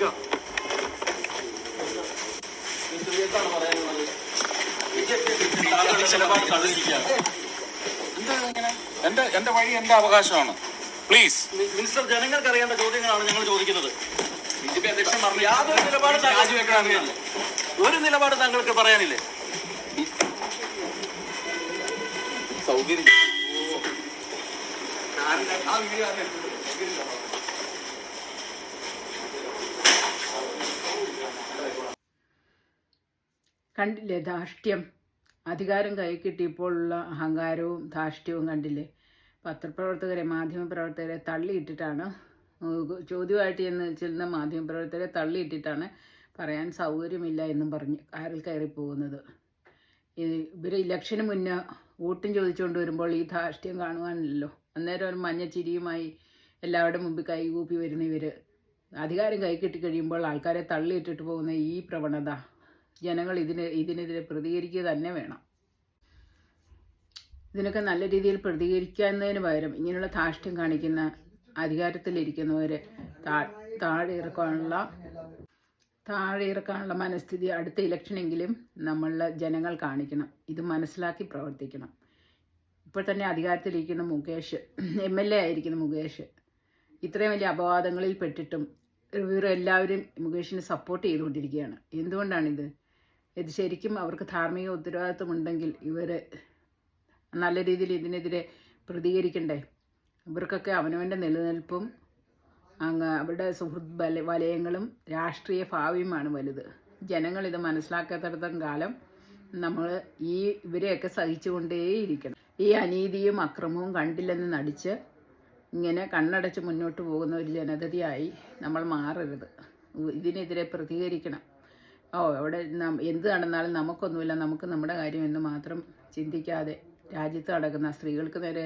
നിൽക്കാം എന്റെ എന്റെ വഴി എന്റെ അവകാശമാണ്. പ്ലീസ് മിനിസ്റ്റർ ജനങ്ങൾക്ക് അറിയേണ്ട ചോദ്യങ്ങളാണ് ഞങ്ങൾ ചോദിക്കുന്നത്. യാതൊരു നിലപാട് താങ്കൾ- ഒരു നിലപാട് താങ്കൾക്ക് പറയാനില്ലേ? സൗകര്യം. കണ്ടില്ലേ? ധാർഷ്ട്യം അധികാരം കൈ കിട്ടിയപ്പോഴുള്ള അഹങ്കാരവും ധാർഷ്ട്യവും കണ്ടില്ലേ? പത്രപ്രവർത്തകരെ മാധ്യമപ്രവർത്തകരെ തള്ളിയിട്ടിട്ടാണ് ചോദ്യമായിട്ട് എന്ന് ചെല്ലുന്ന മാധ്യമപ്രവർത്തകരെ തള്ളിയിട്ടിട്ടാണ് പറയാൻ സൗകര്യമില്ല എന്നും പറഞ്ഞ് കാറിൽ കയറി പോകുന്നത് ഇവർ ഇലക്ഷന് മുന്നേ വോട്ടും ചോദിച്ചുകൊണ്ട് വരുമ്പോൾ ഈ ധാർഷ്ട്യം കാണുവാനില്ലല്ലോ അന്നേരം ഒരു മഞ്ഞ ചിരിയുമായി എല്ലാവരുടെ മുമ്പിൽ കൈകൂപ്പി വരുന്ന ഇവർ അധികാരം കൈക്കിട്ടി കിട്ടി കഴിയുമ്പോൾ ആൾക്കാരെ തള്ളിയിട്ടിട്ട് പോകുന്ന ഈ പ്രവണത. ജനങ്ങൾ ഇതിന് ഇതിനെതിരെ പ്രതികരിക്കുക തന്നെ വേണം. ഇതിനൊക്കെ നല്ല രീതിയിൽ പ്രതികരിക്കുന്നതിന് പകരം ഇങ്ങനെയുള്ള ധാർഷ്ട്യം കാണിക്കുന്ന അധികാരത്തിലിരിക്കുന്നവരെ താ താഴെ ഇറക്കാനുള്ള താഴെ ഇറക്കാനുള്ള മനസ്ഥിതി അടുത്ത ഇലക്ഷനെങ്കിലും നമ്മളിലെ ജനങ്ങൾ കാണിക്കണം. ഇത് മനസ്സിലാക്കി പ്രവർത്തിക്കണം. ഇപ്പോൾ തന്നെ അധികാരത്തിലിരിക്കുന്ന മുകേഷ് എം എൽ എ ആയിരിക്കുന്ന മുകേഷ് ഇത്രയും വലിയ അപവാദങ്ങളിൽ പെട്ടിട്ടും ഇവരെല്ലാവരും മുകേഷിനെ സപ്പോർട്ട് ചെയ്തുകൊണ്ടിരിക്കുകയാണ്. എന്തുകൊണ്ടാണിത്? ഇത് ശരിക്കും അവർക്ക് ധാർമ്മിക ഉത്തരവാദിത്വമുണ്ടെങ്കിൽ ഇവർ നല്ല രീതിയിൽ ഇതിനെതിരെ പ്രതികരിക്കണ്ടേ? ഇവർക്കൊക്കെ അവനവന്റെ നിലനിൽപ്പും അങ്ങ് അവരുടെ സുഹൃത്ത് ബല വലയങ്ങളും രാഷ്ട്രീയ ഭാവിയുമാണ് വലുത്. ജനങ്ങൾ ഇത് മനസ്സിലാക്കാത്തിടത്തോളം കാലം നമ്മൾ ഈ ഇവരെയൊക്കെ സഹിച്ചുകൊണ്ടേയിരിക്കണം. ഈ അനീതിയും അക്രമവും കണ്ടില്ലെന്ന് നടിച്ച് ഇങ്ങനെ കണ്ണടച്ച് മുന്നോട്ട് പോകുന്ന ഒരു ജനതയായി നമ്മൾ മാറരുത്. ഇതിനെതിരെ പ്രതികരിക്കണം. ഓ അവിടെ എന്ത് നടന്നാലും നമുക്കൊന്നുമില്ല. നമുക്ക് നമ്മുടെ കാര്യം എന്ന് മാത്രം ചിന്തിക്കാതെ രാജ്യത്ത് നടക്കുന്ന സ്ത്രീകൾക്ക് നേരെ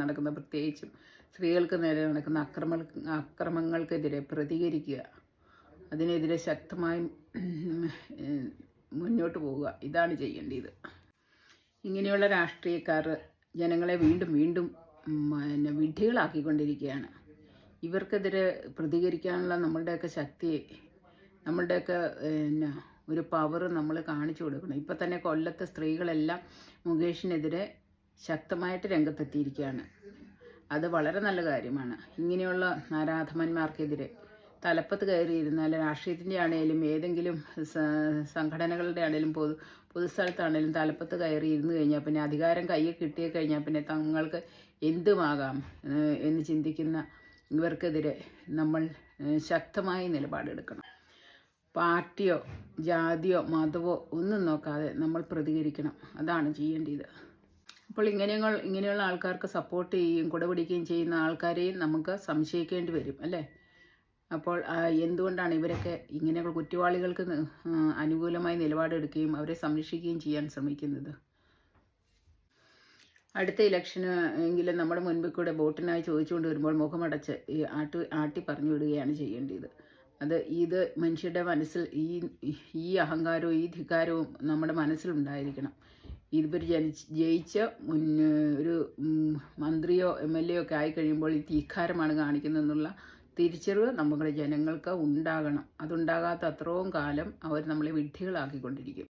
നടക്കുന്ന പ്രത്യേകിച്ചും സ്ത്രീകൾക്ക് നേരെ നടക്കുന്ന അക്രമ അക്രമങ്ങൾക്കെതിരെ പ്രതികരിക്കുക. അതിനെതിരെ ശക്തമായി മുന്നോട്ട് പോവുക. ഇതാണ് ചെയ്യേണ്ടത്. ഇങ്ങനെയുള്ള രാഷ്ട്രീയക്കാർ ജനങ്ങളെ വീണ്ടും വീണ്ടും പിന്നെ വിഡ്ഢികളാക്കിക്കൊണ്ടിരിക്കുകയാണ്. ഇവർക്കെതിരെ പ്രതികരിക്കാനുള്ള നമ്മളുടെയൊക്കെ ശക്തി നമ്മളുടെയൊക്കെ പിന്നെ ഒരു പവർ നമ്മൾ കാണിച്ചു കൊടുക്കണം. ഇപ്പം തന്നെ കൊല്ലത്തെ സ്ത്രീകളെല്ലാം മുകേഷിനെതിരെ ശക്തമായിട്ട് രംഗത്തെത്തിയിരിക്കുകയാണ്. അത് വളരെ നല്ല കാര്യമാണ്. ഇങ്ങനെയുള്ള ആരാധമന്മാർക്കെതിരെ തലപ്പത്ത് കയറിയിരുന്നാൽ രാഷ്ട്രീയത്തിന്റെ ആണെങ്കിലും ഏതെങ്കിലും സംഘടനകളുടെ ആണെങ്കിലും പൊതു പൊതുസ്ഥലത്താണെങ്കിലും തലപ്പത്ത് കയറി ഇരുന്ന് കഴിഞ്ഞാൽ പിന്നെ അധികാരം കയ്യിൽ കിട്ടിയ കഴിഞ്ഞാൽ പിന്നെ തങ്ങൾക്ക് എന്തുമാകാം എന്ന് ചിന്തിക്കുന്ന ഇവർക്കെതിരെ നമ്മൾ ശക്തമായ നിലപാടെടുക്കണം. പാർട്ടിയോ ജാതിയോ മതമോ ഒന്നും നോക്കാതെ നമ്മൾ പ്രതികരിക്കണം. അതാണ് ചെയ്യേണ്ടത്. അപ്പോൾ ഇങ്ങനെയങ്ങൾ ഇങ്ങനെയുള്ള ആൾക്കാർക്ക് സപ്പോർട്ട് ചെയ്യുകയും കുടപിടിക്കുകയും ചെയ്യുന്ന ആൾക്കാരെയും നമുക്ക് സംശയിക്കേണ്ടി വരും അല്ലേ? അപ്പോൾ എന്തുകൊണ്ടാണ് ഇവരൊക്കെ ഇങ്ങനെയുള്ള കുറ്റവാളികൾക്ക് അനുകൂലമായി നിലപാടെടുക്കുകയും അവരെ സംരക്ഷിക്കുകയും ചെയ്യാൻ ശ്രമിക്കുന്നത്? അടുത്ത ഇലക്ഷന് എങ്കിലും നമ്മുടെ മുൻപിൽ കൂടെ വോട്ടിനായി ചോദിച്ചുകൊണ്ട് വരുമ്പോൾ മുഖമടച്ച് ആട്ടി ആട്ടി പറഞ്ഞു വിടുകയാണ് ചെയ്യേണ്ടത്. അത് ഇത് മനുഷ്യരുടെ മനസ്സിൽ ഈ ഈ അഹങ്കാരവും ഈ ധിക്കാരവും നമ്മുടെ മനസ്സിലുണ്ടായിരിക്കണം. ഇതിപ്പോൾ ജനിച്ച് ജയിച്ച് ഒരു മന്ത്രിയോ എം എൽ എ ഒക്കെ ആയി കഴിയുമ്പോൾ ഈ ധിക്കാരമാണ് കാണിക്കുന്നതെന്നുള്ള തിരിച്ചറിവ് നമ്മുടെ ജനങ്ങൾക്ക് ഉണ്ടാകണം. അതുണ്ടാകാത്ത അത്രയും കാലം അവർ നമ്മളെ വിഡ്ഢികളാക്കിക്കൊണ്ടിരിക്കും.